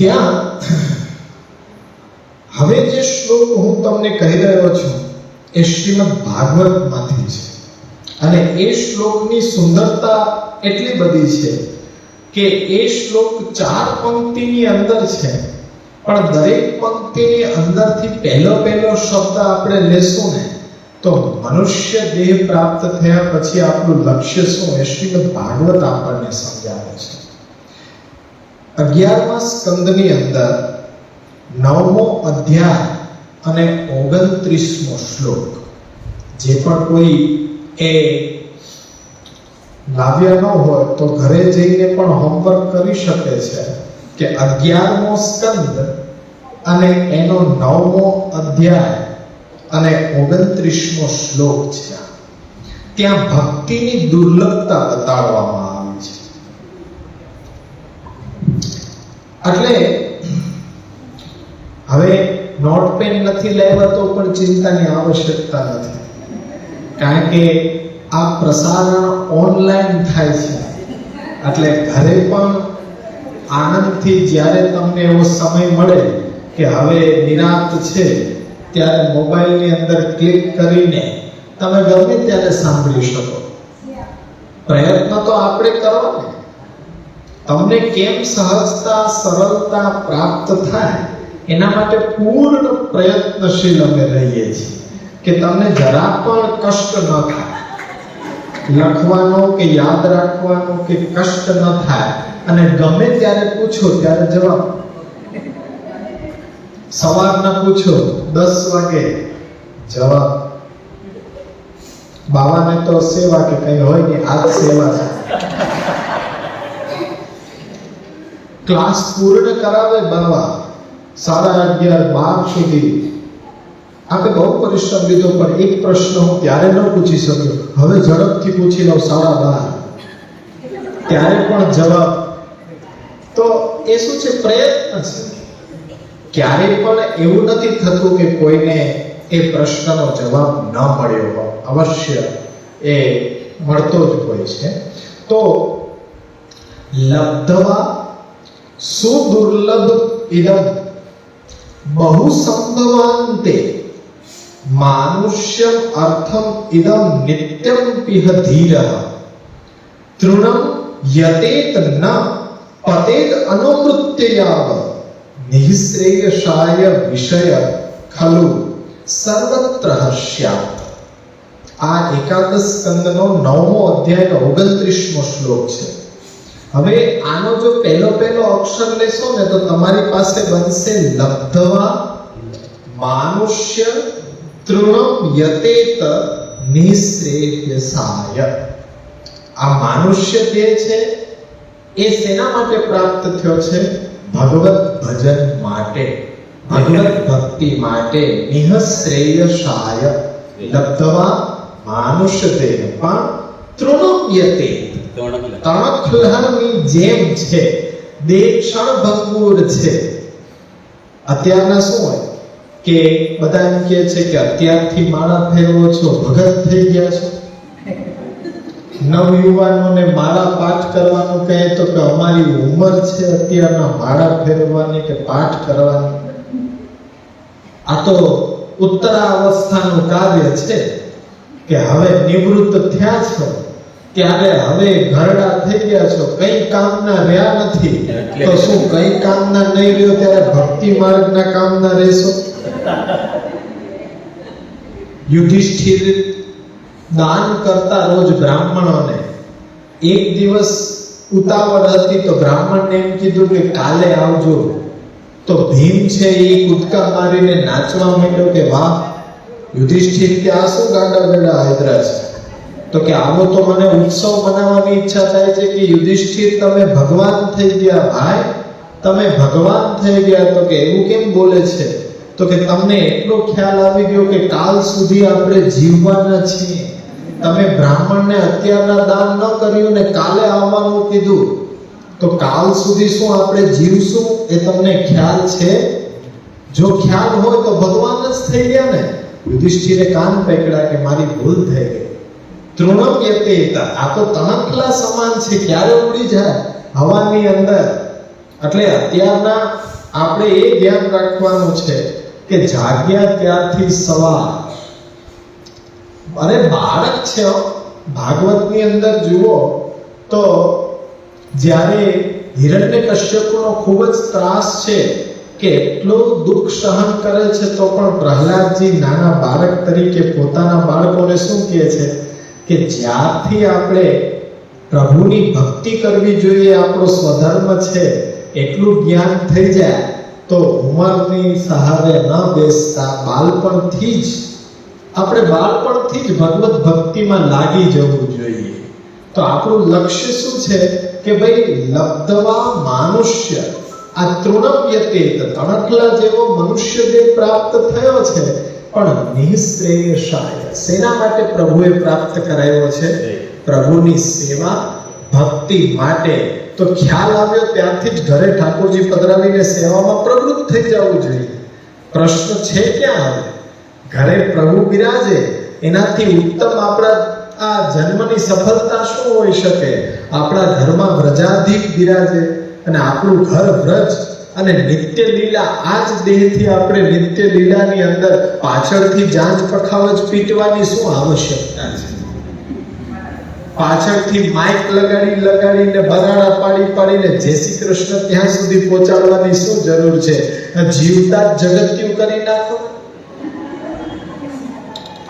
ત્યાં હવે જે શ્લોક હું તમને કહી રહ્યો છું એ શ્રીમદ ભાગવતમાંથી છે. અને એ શ્લોકની સુંદરતા એટલી બધી છે કે એ શ્લોક ચાર પંક્તિની અંદર છે. પણ દરેક પંક્તિની અંદરથી પહેલો પહેલો શબ્દ આપણે લેશું ને, તો મનુષ્ય દેહ પ્રાપ્ત થયા પછી આપણું લક્ષ્ય શું? એ શ્રીમદ ભાગવત આપણને સમજાવે છે. અગિયારમા સ્કંદની અંદર નવમો અધ્યાય અને ઓગણત્રીસમો શ્લોક. જે પણ કોઈ એ લાવ્યા ન હોય તો ઘરે જઈને પણ હોમવર્ક કરી શકે છે કે અગિયારમો સ્કંદ અને એનો નવમો અધ્યાય અને ઓગણત્રીસમો શ્લોક છે. ત્યાં ભક્તિની દુર્લભતા બતાડવામાં આવી છે એટલે હવે નોટ પેન નથી લેવા તો પણ ચિંતાની આવશ્યકતા નથી. કારણ કે આ પ્રસારણ ઓનલાઈન થાય છે. એટલે ઘરે પણ આનંદથી જ્યારે તમને એવો સમય મળે કે હવે નિરાંત છે ત્યારે મોબાઈલની અંદર ક્લિક કરીને તમે ગમે ત્યારે સાંભળી શકો. પ્રયત્ન તો આપણે કરો ને તમને કેમ સહજતા, સરળતા પ્રાપ્ત થાય, એના માટે પૂર્ણ પ્રયત્નશીલ અમે રહીએ છીએ કે તમને જરા પણ કષ્ટ ન થાય. લખવાનો કે યાદ રાખવાનો કે કષ્ટ ન થાય. અને ગમે ત્યારે પૂછો, ત્યારે જવાબ. સવારના પૂછો, દસ વાગે જવાબ. બાવાને તો સેવા કે કઈ હોય ને આ સેવા છે. ક્લાસ પૂર્ણ કરાવે બાવા. સાડા અગિયાર બાર સુધી. આપણે બહુ પરિશ્રમ લીધો, પણ એક પ્રશ્ન હું ત્યારે ન પૂછી શક્યો. હવે ઝડપથી પૂછી લઉં સાડા બાર. ત્યારે પણ જવાબ. તો એ શું છે? પ્રયત્ન છે. ક્યારે પણ એવું નથી થતું કે કોઈને એ પ્રશ્નનો જવાબ ન મળ્યો અવશ્ય એ મળતો જ હોય છે. તો લબ્ધવા સુદુર્લભ ઇદમ. બહુ સંભવાંતે માનુષ્યમ અર્થમ ઇદમ નિત્યમ પિહ ધીરઃ. તૃણમ યતેત ન પતેત અનુમૃત્યયાવ નિઃશ્રેયસાય વિષય ખલુ. સર્વત્ર સ્યાત. આ એકાદશ સ્કંદનો નવમો અધ્યાયનો ઓગણત્રીસમો શ્લોક છે. હવે આનો જો પહેલો પહેલો અક્ષર લેશો ને તો તમારી પાસે બનશે લબ્ધવા, માનુષ્ય, તૃણમ યતેત નિશ્રેયસાય આ માનુષ્ય જે છે, એ શેના માટે પ્રાપ્ત થયો છે? ભગવત ભજન માટે. ભગવત ભક્તિ માટે નિઃશ્રેયસાય લબ્ધવા, માનુષ્ય દેહ પણ તૃણમ યતેત. તણખલાની જેમ છે. દેહ ક્ષણભંગુર છે. અત્યારના શું હોય? કે બધા એમ કહે છે કે અત્યારથી માળા ફેરવો છો, ભગત થઈ ગયા છો. નવયુવાનોને માળા પાઠ કરવાનું કહે તો કે અમારી ઉંમર છે અત્યારના માળા ફેરવવાની કે પાઠ કરવાની? આ તો ઉત્તરાવસ્થાનું કાર્ય છે કે હવે નિવૃત્ત થયા છો. ત્યારે હવે ઘરડા થઈ ગયા છો કઈ કામના રહ્યા નથી. તો શું કઈ કામના નહીં રહ્યો ત્યારે ભક્તિ માર્ગના કામના રહેશો? યુધિષ્ઠિર દાન કરતા રોજ બ્રાહ્મણોને એક દિવસ ઉતાવળ હતી તો બ્રાહ્મણને એમ કીધું કે કાલે આવજો. તો ભીમ છે એ કૂદકા મારીને નાચવા માંડ્યો કે વાહ યુધિષ્ઠિર કે આ શું ગાંડા ગાંડા હૈદરા છે? તો કે આવો તો મને ઉત્સવ મનાવવાની ઈચ્છા થાય છે કે યુધિષ્ઠિર તમે ભગવાન થઈ ગયા ભાઈ, તમે ભગવાન થઈ ગયા. તો કે એવું કેમ બોલે છે? તો કે તમને એટલો ખ્યાલ આવી ગયો કે કાલ સુધી આપણે જીવવાના છીએ. તમે બ્રાહ્મણને અત્યારના દાન ન કર્યું ને કાલે આવવાનું કીધું. તો કાલ સુધી શું આપણે જીવશું? એ તમને ખ્યાલ છે? જો ખ્યાલ હોય તો ભગવાન જ થઈ ગયા ને. યુધિષ્ઠિરે કાન પકડ્યા કે મારી ભૂલ થઈ ગઈ. તૃણમ યતે આ તો તણખલા સમાન છે. ક્યારે ઉડી જાય? હવાની અંદર. એટલે અત્યારના આપણે એ ધ્યાન રાખવાનું છે કે જાગ્યા ત્યારથી સવાર. અરે બાળક છે ભાગવતની અંદર જુઓ તો જ્યારે હિરણ્યકશ્યપુનો ખૂબ જ ત્રાસ છે કે એટલો દુઃખ સહન કરે છે, તો પણ પ્રહલાદજી નાના બાળક તરીકે પોતાના બાળકોને શું કહે છે? કે જ્યારથી આપણે પ્રભુની ભક્તિ કરવી જોઈએ, આપણો સ્વધર્મ છે, એટલું જ્ઞાન થઈ જાય, તો ઉંમરની સહારે ન બેસતા બાળપણથી જ, આપણે બાળપણથી જ ભગવત ભક્તિમાં લાગી જવું જોઈએ. તો આપણું લક્ષ્ય શું છે? કે ભાઈ, લબ્ધવા માનુષ્ય. આ તૃણવ્યતે તણકલા જેવો મનુષ્ય જે પ્રાપ્ત થયો છે. પણ નિઃશ્રેયસાય સેના માટે પ્રભુએ પ્રાપ્ત કરાયો છે. પ્રભુની સેવા ભક્તિ માટે. તો ખ્યાલ આવ્યો ત્યારથી જ ઘરે ઠાકોરજી પધરાવીને સેવામાં પ્રવૃત્ત થઈ જવું જોઈએ. પ્રશ્ન છે ક્યાં આવે? ઘરે પ્રભુ બિરાજે. એનાથી ઉત્તમ આપણા આ જન્મની સફળતા શું હોઈ શકે? આપણા ઘરમાં વ્રજાધિક બિરાજે અને આપણું ઘર વ્રજ અને નિત્ય લીલા આ જ દેહથી આપણે નિત્ય લીલાની અંદર પાછળથી જાંજ પખાવજ પીટવાની શું આવશ્યકતા છે? પાછળથી માઇક લગાડી, લગાડીને બગાડા પાડી, પાડીને જય શ્રી કૃષ્ણ ત્યાં સુધી પહોંચાડવાની શું જરૂર છે? જીવતા જગત જગત્યું કરી નાખો.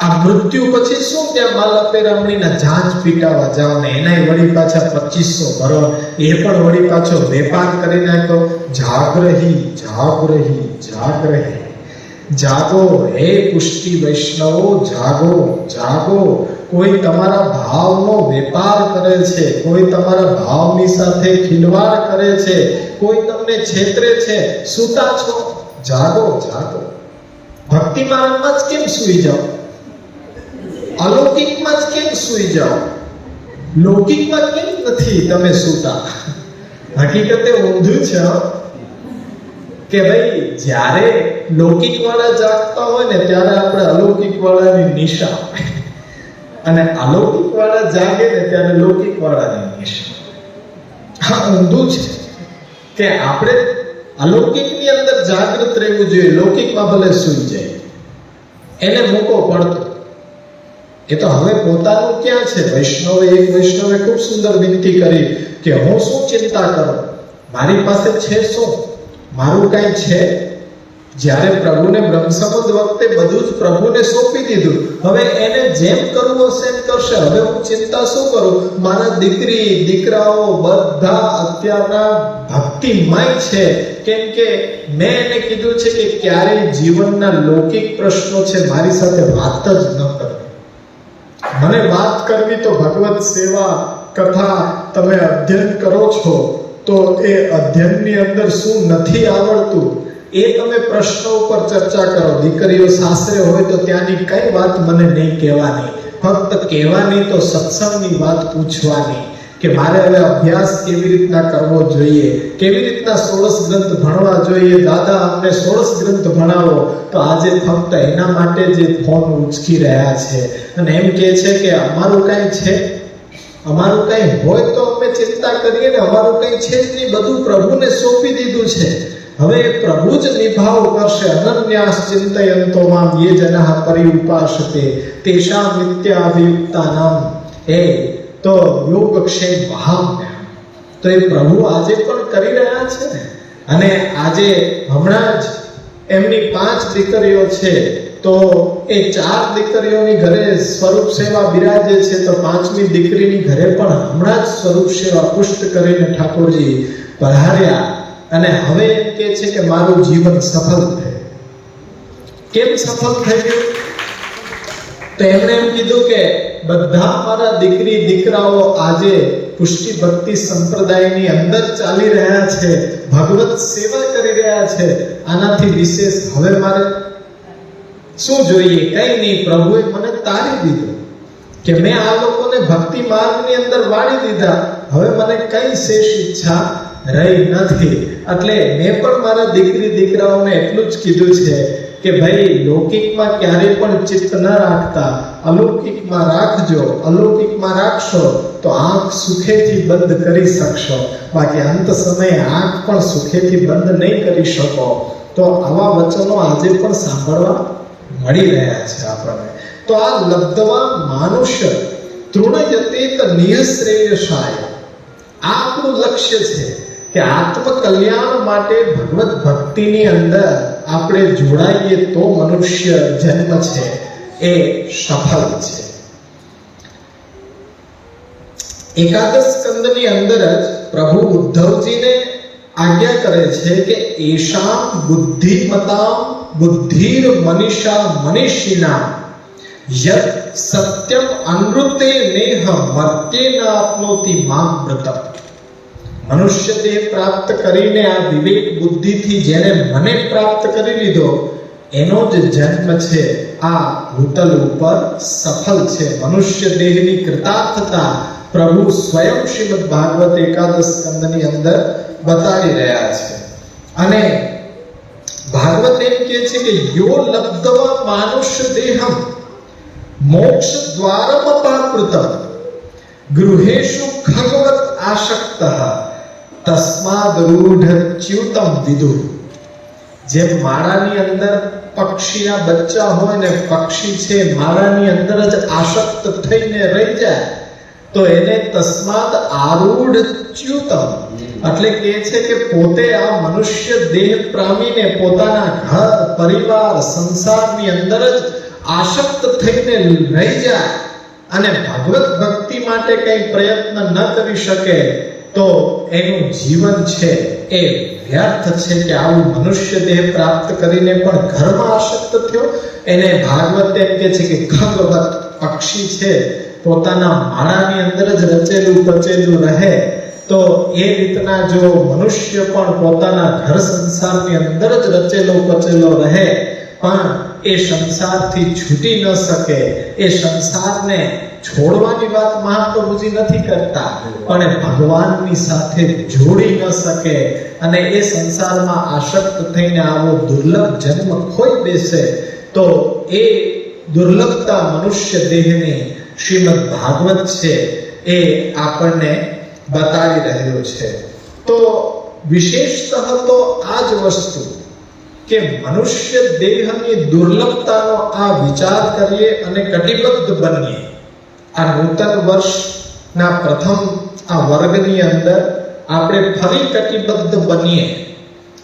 આ મૃત્યુ પછી શું ત્યાં માલપે રમણીના જાંજ પીટાવા જાવ ને એનાય વળી પાછા પચીસો ભરો, એ પણ વળી પાછો વેપાર કરી નાખો જાગરહી જાગરહી જાગરહી જાગો હે પુષ્ટિ વૈષ્ણવો જાગો જાગો કોઈ તમારા ભાવનો વેપાર કરે છે કોઈ તમારા ભાવની સાથે ખિલવાડ કરે છે કોઈ તમને છેતરે છે સૂતા છો જાગો જાગો ભક્તિ માર્ગમાં જ કેમ સૂઈ જાઓ અલૌકિકમાં જ કેમ સૂઈ જાઓ લૌકિકમાં કેમ નથી તમે સૂતા હકીકતે ઊંધું છે કે ભાઈ, જ્યારે લૌકિક વાળા જાગતા હોય ને, ત્યારે આપણે અલૌકિક વાળાની નિશા. અને અલૌકિક વાળા જાગે ને, ત્યારે લૌકિક વાળાની નિશા. હા, ઊંધું છે. કે આપણે અલૌકિકની અંદર જાગૃત રહેવું જોઈએ, લૌકિકમાં ભલે સૂઈ જાય. એને મૂકો પડતો. એ તો હવે પોતાનું ક્યાં છે? વૈષ્ણવે એક વૈષ્ણવે ખૂબ સુંદર વિનંતી કરી. કે હું શું ચિંતા કરું? મારી પાસે છે શું? મારું કાંઈ છે? જ્યારે પ્રભુને બ્રહ્મસંબંધ વખતે બધું જ પ્રભુને સોંપી દીધું. હવે એને જેમ કરવું હશે એમ કરશે. હવે હું ચિંતા શું કરું? મારા દીકરી, દીકરાઓ બધા અત્યારના ભક્તિમય છે. કેમ કે મેં એને કીધું છે કે ક્યારેય જીવનના લૌકિક પ્રશ્નો છે મારી સાથે વાત જ ન કરવી મને વાત કરવી તો ભગવત સેવા કથા તમે અધ્યયન કરો છો, તો એ અધ્યયનની અંદર શું નથી આવડતું? એ તમે પ્રશ્નો ઉપર ચર્ચા કરો. દીકરીઓ સાસરે હોય તો ત્યાંની કઈ વાત મને નહીં કહેવાની? ફક્ત કહેવાની તો સત્સંગની વાત પૂછવાની કે મારે હવે અભ્યાસ કેવી રીતના કરવો જોઈએ? કેવી રીતના સોળસ ગ્રંથ ભણવા જોઈએ? દાદા, અમને સોળસ ગ્રંથ ભણાવો. તો આજે ફક્ત એના માટે જે ફોન ઉચકી રહ્યા છે. અને એમ કહે છે કે અમારું કાંઈ છે? અમારું કંઈ હોય તો અમે ચિંતા કરીએ ને અમારું કંઈ છે જ નહીં. બધું પ્રભુને સોંપી દીધું છે. હવે પ્રભુ જ નિભાવ કરશે અનન્યાસ ચિંતયંતો મામ યે જનઃ પરિઉપાસતે તેષાં નિત્યાભિયુક્તાનામ એ, તો યોગક્ષેમ મહામ્ય. તો એ પ્રભુ આજે પણ કરી રહ્યા છે ને? અને આજે હમણાં જ એમની પાંચ દીકરીઓ છે તો એ ચાર દીકરીઓની ઘરે સ્વરૂપ સેવા બિરાજે છે, તો પાંચમી દીકરીની ઘરે પણ હમણાં જ સ્વરૂપ સેવા પુષ્ટ કરીને ઠાકોરજી પધાર્યા. અને હવે એમ કે છે કે મારું જીવન સફળ થયું. કેમ સફળ થઈ ગયું તો એમણે એમ કીધું કે બધા મારા દીકરી, દીકરાઓ આજે પુષ્ટિ ભક્તિ સંપ્રદાયની અંદર ચાલી રહ્યા છે, ભગવત સેવા કરી રહ્યા છે. આનાથી વિશેષ હવે મારે શું જોઈએ? કઈ નહીં, પ્રભુએ મને તારી દીધું કે મેં આ લોકોને ભક્તિ માર્ગની અંદર વાળી દીધા. હવે મને કઈ શેષ ઈચ્છા રહી નથી. એટલે મેં પણ મારા દીકરી, દીકરાઓને એટલું જ કીધું છે કે ભાઈ, લૌકિકમાં ક્યારે પણ ચિત્ત ન રાખતા. અલૌકિકમાં રાખજો, અલૌકિકમાં રાખશો તો આંખ સુખેથી બંધ કરી શકશો. બાકી અંત સમયે આંખ પણ સુખેથી બંધ નહીં કરી શકો. તો આવા વચનો આજે પણ સાંભળવા મળી રહ્યા છે આપણને. તો આ લબ્ધવા માનુષ્ય તૃણયતેત નિયશ્રેયસાય આ આપણું લક્ષ્ય છે કે આત્મ કલ્યાણ માટે ભગવત ભક્તિની અંદર આપણે જોડાઈએ તો મનુષ્ય જન્મ છે, એ સફળ છે. એકાદશ સ્કંદની અંદર જ પ્રભુ ઉદ્ધવજીને આજ્ઞા કરે છે કે એશામ બુદ્ધિમતામ બુદ્ધિર મનીષા મનીષિના. યત સત્યમ અનૃતે નેહ મર્ત્યેન આપનોતિ મામ વ્રતમ મનુષ્ય દેહ પ્રાપ્ત કરીને આ વિવેક બુદ્ધિથી જેને મને પ્રાપ્ત કરી લીધો, એનો જ જન્મ છે. આ ભૂતલ ઉપર સફળ છે. મનુષ્ય દેહની કૃતાર્થતા પ્રભુ સ્વયં શ્રીમદ ભાગવત એકાદશ સ્કંદની અંદર બતાવી રહ્યા છે. અને ભાગવત એમ કહે છે કે યો લબ્ધવા માનુષ્ય દેહમ, મોક્ષ દ્વારમ અપાકૃતમ ગૃહેશુ ખગવત આશક્ત, તસ્માદ રૂઢ ચ્યુતમ વિદુ જે માળાની અંદર પક્ષીના બચ્ચા હોય ને પક્ષી છે માળાની અંદર જ આશક્ત થઈને રહી જાય તો એને તસ્માદ આરૂઢ ચ્યુતમ એટલે કે છે કે પોતે આ મનુષ્ય દેહ પ્રામીને પોતાના ઘર પરિવાર સંસારની અંદર જ આશક્ત થઈને રહી જાય અને ભગવત ભક્તિ માટે કંઈ પ્રયત્ન ન કરી શકે તો એનું જીવન છે એ વ્યર્થ છે કે આવું મનુષ્ય દેહ પ્રાપ્ત કરીને પણ ઘરમાં આશક્ત થયો. એને ભાગવત એમ કે છે કે ખગવત પક્ષી છે પોતાના માળાની અંદર જ રચેલું પચેલું રહે, તો એ રીતના જો મનુષ્ય પણ પોતાના ઘર સંસારની અંદર જ રચેલો પચેલો રહે, પણ એ સંસારથી છૂટી ન શકે, એ સંસારને છોડવાની વાત મહાપ્રભુજી નથી કરતા, પણ ભગવાનની સાથે જોડી ન શકે, અને એ સંસારમાં આસક્ત થઈને આવો દુર્લભ જન્મ ખોઈ બેસે, તો એ દુર્લભતા મનુષ્ય દેહની શ્રીમદ ભાગવત છે એ આપણને બતાવી રહ્યો છે. તો વિશેષતઃ તો આ જ વસ્તુ કે મનુષ્ય દેહની દુર્લભતાનો આ વિચાર કરીએ અને કટિબદ્ધ બનીએ. આ નૂતન વર્ષના પ્રથમ આ વર્ગની અંદર આપણે ફરી કટિબદ્ધ બનીએ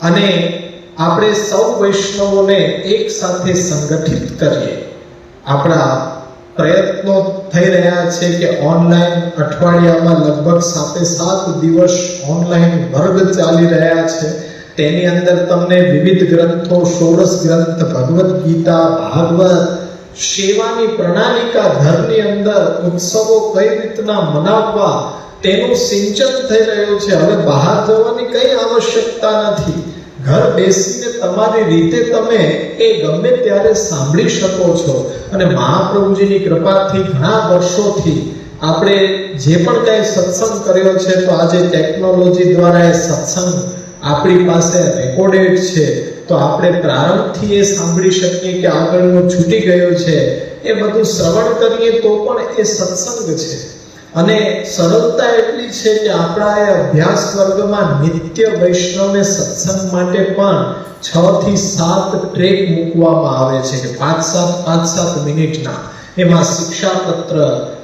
અને આપણે સૌ વૈષ્ણવોને એક સાથે સંગઠિત કરીએ. આપણા પ્રયત્નો થઈ રહ્યા છે કે ઓનલાઈન અઠવાડિયામાં લગભગ સાતે સાત દિવસ ઓનલાઈન વર્ગ ચાલી રહ્યા છે. તેની અંદર તમને વિવિધ ગ્રંથો, ષોડશ ગ્રંથ, ભગવદ્ ગીતા, ભાગવત, સેવાની પ્રણાલિકા, ઘરની અંદર ઉત્સવો કઈ રીતના મનાવવા તેનું સિંચન થઈ રહ્યું છે. હવે બહાર જવાની કઈ આવશ્યકતા નથી. ઘર બેસીને તમારી રીતે તમે એ ગમે ત્યારે સાંભળી શકો છો. અને મહાપ્રભુજીની કૃપાથી ઘણા વર્ષોથી આપણે જે પણ કાંઈ સત્સંગ કર્યો છે, તો આજે ટેકનોલોજી દ્વારા એ સત્સંગ આપણી પાસે રેકોર્ડેડ છે. તો આપણે પ્રારંભથી એ સાંભળી શકીએ કે આગળનું છૂટી ગયું છે. એ બધું શ્રવણ કરીએ તો પણ એ સત્સંગ છે. અને સરળતા એટલી છે કે આપણા એ અભ્યાસ વર્ગમાં નિત્ય વૈષ્ણવને સત્સંગ માટે પણ છ થી સાત ટ્રેક મૂકવામાં આવે છે કે પાંચ સાત પાંચ સાત મિનિટના. એમાં શિક્ષાપત્ર,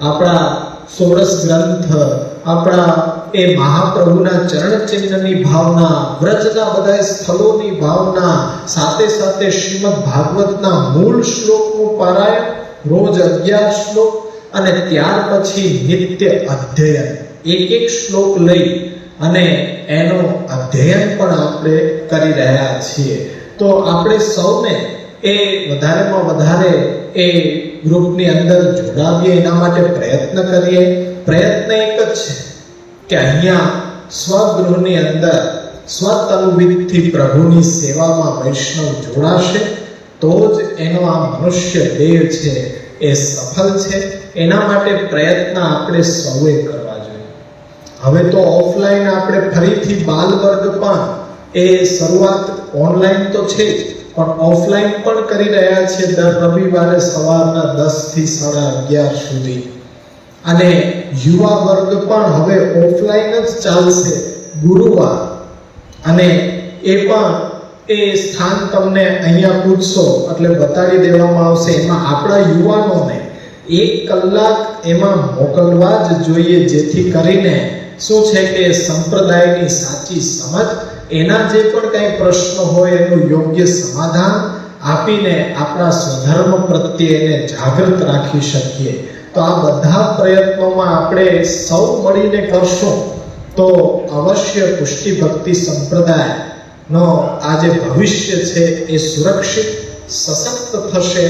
આપણા સોળસ ગ્રંથ, આપણા એ મહાપ્રભુના ચરણ ચિહ્નની ભાવના, વ્રજના બધા સ્થળોની ભાવના, સાથે સાથે શ્રીમદ ભાગવતના મૂળ શ્લોકનું પારાયણ, રોજ અગિયાર શ્લોક અને ત્યાર પછી નિત્ય અધ્યયન એક એક શ્લોક લઈ અને એનો અધ્યયન પણ આપણે કરી રહ્યા છીએ. તો આપણે સૌને એ વધારેમાં વધારે એ ગ્રુપની અંદર જોડાવીએ એના માટે પ્રયત્ન કરીએ. પ્રયત્ન એક જ છે કે અહીંયા સ્વગૃહની અંદર સ્વતનુવિદથી પ્રભુની સેવામાં વૈષ્ણવ જોડાશે, તો જ એનો આ મનુષ્ય દેહ છે એ સફળ છે. એના માટે પ્રયત્ન આપણે સૌએ કરવા જોઈએ. હવે તો ઓફલાઈન આપણે ફરીથી બાલ વર્ગ પણ, એ શરૂઆત ઓનલાઈન તો છે જ, પણ ઓફલાઈન પણ કરી રહ્યા છીએ દર રવિવારે સવારના 10 થી સાડા અગિયાર સુધી. અને યુવા વર્ગ પણ હવે ઓફલાઈન જ ચાલશે ગુરુવાર. અને એ પણ એ સ્થાન તમને અહીંયા પૂછશો, એટલે બતાવી દેવામાં આવશે. એમાં આપણા યુવાનોને એક કલાક એમાં મોકલવા જ જોઈએ, જેથી કરીને શું છે કે સંપ્રદાયની સાચી સમજ, એના જે પણ કંઈ પ્રશ્નો હોય એનું યોગ્ય સમાધાન આપીને આપણા સ્વધર્મ પ્રત્યે એને જાગૃત રાખી શકીએ. તો આ બધા પ્રયત્નોમાં આપણે સૌ મળીને કરશું, તો અવશ્ય પુષ્ટિ ભક્તિ સંપ્રદાયનો આ જે ભવિષ્ય છે એ સુરક્ષિત, સશક્ત થશે.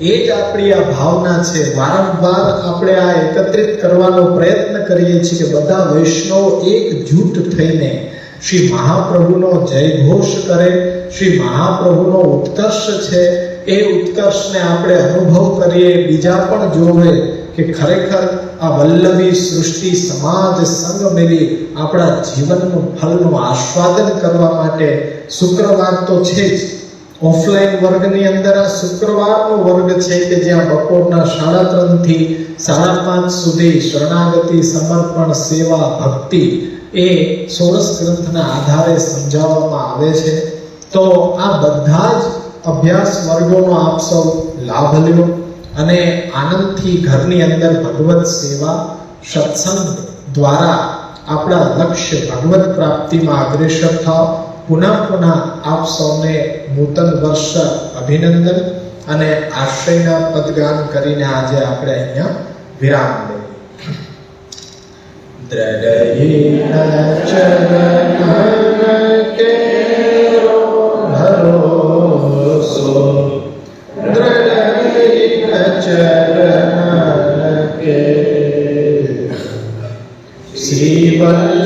એ જ આપણી આ ભાવના છે. વારંવાર આપણે આ એકત્રિત કરવાનો પ્રયત્ન કરીએ છીએ કે બધા વૈષ્ણવો એકજૂટ થઈને શ્રી મહાપ્રભુનો જયઘોષ કરે, શ્રી મહાપ્રભુનો ઉત્કર્ષ છે. એ ઉત્કર્ષને આપણે અનુભવ કરીએ, બીજા પણ જોવે. કે ખરેખર આ વલ્લભી સૃષ્ટિ સમાજ સંગ મેલી આપણા જીવનનું ફળનું આસ્વાદન કરવા માટે શુક્રવાર તો છે જ. ઓફલાઈન વર્ગની અંદર આ શુક્રવારનો વર્ગ છે કે જ્યાં બપોરના સાડા ત્રણથી સાડા પાંચ સુધી શરણાગતિ, સમર્પણ, સેવા, ભક્તિ એ સોરસ ગ્રંથના આધારે સમજાવવામાં આવે છે. તો આ બધા જ અભ્યાસ વર્ગોનો આપ સૌ લાભ લ્યો. અને આનંદથી ઘરની અંદર ભગવત સેવા સત્સંગ દ્વારા આપણા લક્ષ્ય ભગવત પ્રાપ્તિમાં અગ્રેસર થાવ પુનઃ પુનઃ આપ સૌને નૂતન વર્ષ અભિનંદન અને આશ્રયના પદગાન કરીને આજે આપણે અહીંયા વિરામ લઈએ દ્રઢયેન ચરણ કેરો શ્રી